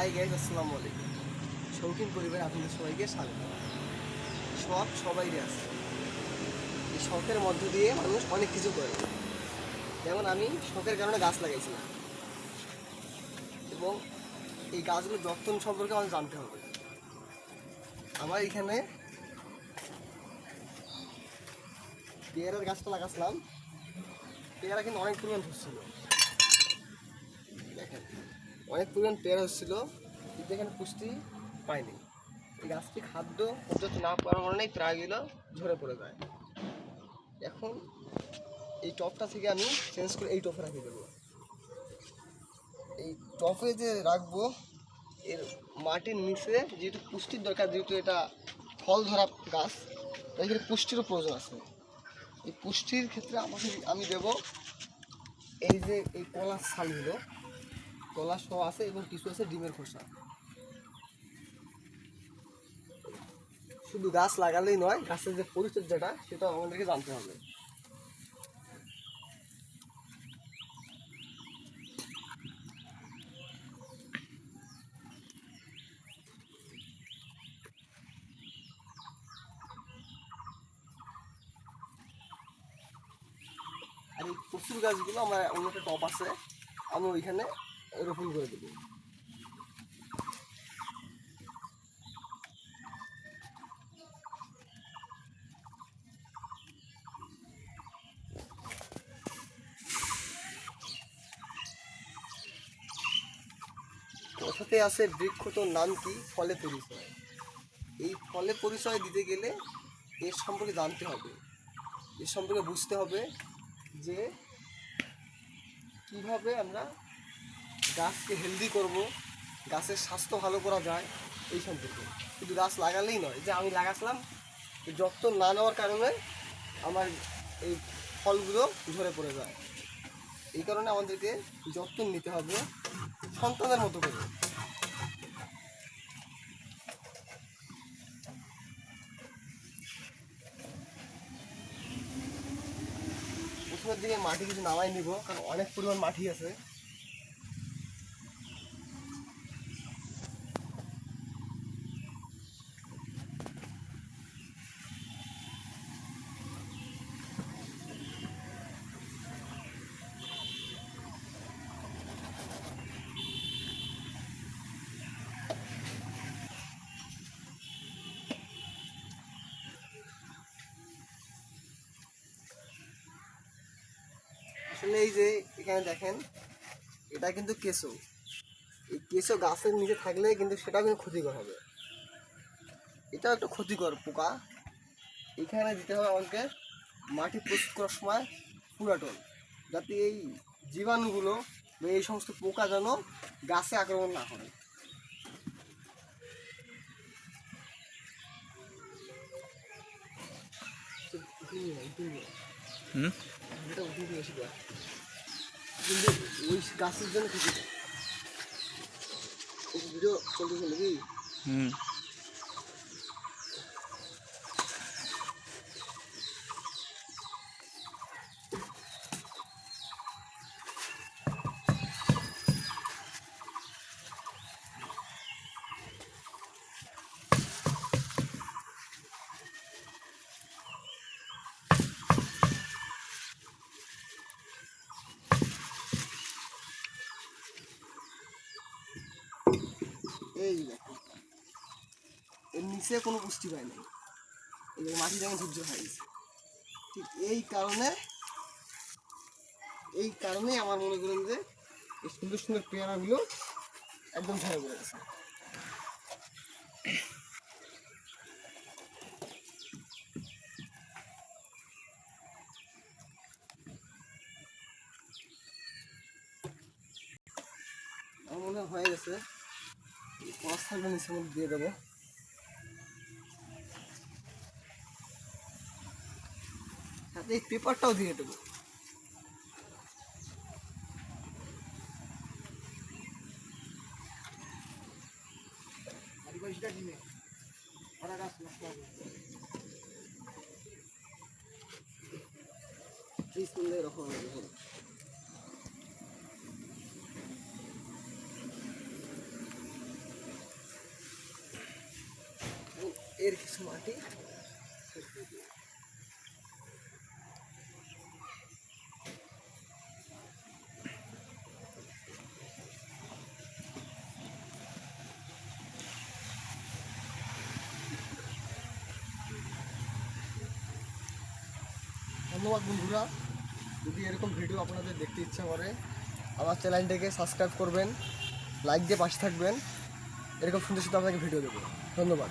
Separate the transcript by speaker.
Speaker 1: Hi guys আসসালামু আলাইকুম। শৌখিন পরিবার, আপনাদের সবাইকে স্বাগত। শখ সবাইরই আছে। এই শখের মধ্য দিয়ে মানুষ অনেক কিছু করে। যেমন আমি শখের কারণে গাছ লাগাইছিলাম। এবং এই গাছগুলোর যত্ন সম্পর্কে আমাকে জানতে হবে। আমার এখানে পেয়ারার গাছটা লাগাছিলাম। পেয়ারা কিন্তু অনেক পরিমাণ হচ্ছিল দেখেন। অনেক পরিমাণ পেয়ারা হচ্ছিল, কিন্তু এখানে পুষ্টি পাইনি। এই গাছটি খাদ্য পর্যাপ্ত না পাওয়ার কারণে প্রায়গুলো ঝরে পড়ে যায়। এখন এই টপটা থেকে আমি চেঞ্জ করে এই টপে রাখি দেবো। এই টপে যে রাখব, এর মাটির নিচে যেহেতু পুষ্টির দরকার, যেহেতু এটা ফল ধরা গাছ, তাই এখানে পুষ্টিরও প্রয়োজন আছে। এই পুষ্টির ক্ষেত্রে আমাকে আমি দেব এই যে এই কলার ছালগুলো কলা সহ আছে এবং কিছু আছে ডিমের খোসা। শুধু গাছ লাগালেই নয়, গাছের যে পরিচর্যাটা সেটা আমাদেরকে জানতে হবে। আর এই প্রচুর গাছগুলো, আমার অন্য একটা টপ আছে, আমি ওইখানে রোপণ করে দেবো। কথাতে আছে বৃক্ষ তোর নাম কি? ফলে পরিচয়। এই ফলে পরিচয় দিতে গেলে এর সম্পর্কে জানতে হবে। এর সম্পর্কে বুঝতে হবে যে কীভাবে আমরা গাছকে হেলদি করব, গাছের স্বাস্থ্য ভালো করা যায়, এই সম্পর্কে। শুধু গাছ লাগালেই নয়। যে আমি লাগাছিলাম যত্ন না নেওয়ার কারণে আমার এই ফলগুলো ঝরে পড়ে যায়। এই কারণে আমাদেরকে যত্ন নিতে হবে, সন্তানের মতো করে। প্রথমের দিকে মাটি কিছু নামাই নিব, কারণ অনেক পরিমাণ মাটি আছে। আসলে এই যে এখানে দেখেন, এটা কিন্তু কেঁচো। এই কেঁচো গাছের নিচে থাকলে কিন্তু সেটাও কিন্তু ক্ষতিকর হবে। এটাও একটা ক্ষতিকর পোকা। এখানে দিতে হবে আমাকে মাটি প্রস্তুত করার সময় পুরাটন, যাতে এই জীবাণুগুলো বা এই সমস্ত পোকা যেন গাছে আক্রমণ না করে
Speaker 2: হুম?
Speaker 1: উঠিয়ে দিয়ে এসে দেয়। কিন্তু ওই গাছের জন্য ক্ষতি ভিডিও চলতেছে নাকি?
Speaker 2: হুম।
Speaker 1: এই দেখো। এর নিচে কোনো পুষ্টি পায় না এই মাটি যেমন ধৈর্য হয়ে গেছে। ঠিক এই কারণে, এই কারণেই আমার মনে করেন যে সুন্দর সুন্দর পেয়ারাগুলো একদম ঝরে পড়ে গেছে। আমার মনে হয়ে গেছে। থাকলে নিচের মধ্যে দিয়ে দেবো। সাথে এই পেপারটাও দিয়ে দেবো। এরকম এর কিছু মাটি। ধন্যবাদ বন্ধুরা। যদি এরকম ভিডিও আপনাদের দেখতে ইচ্ছা করে, আমার চ্যানেলটাকে সাবস্ক্রাইব করবেন, লাইক দিয়ে পাশে থাকবেন। এরকম সুন্দর সুন্দর আপনাকে ভিডিও দেবো। ধন্যবাদ।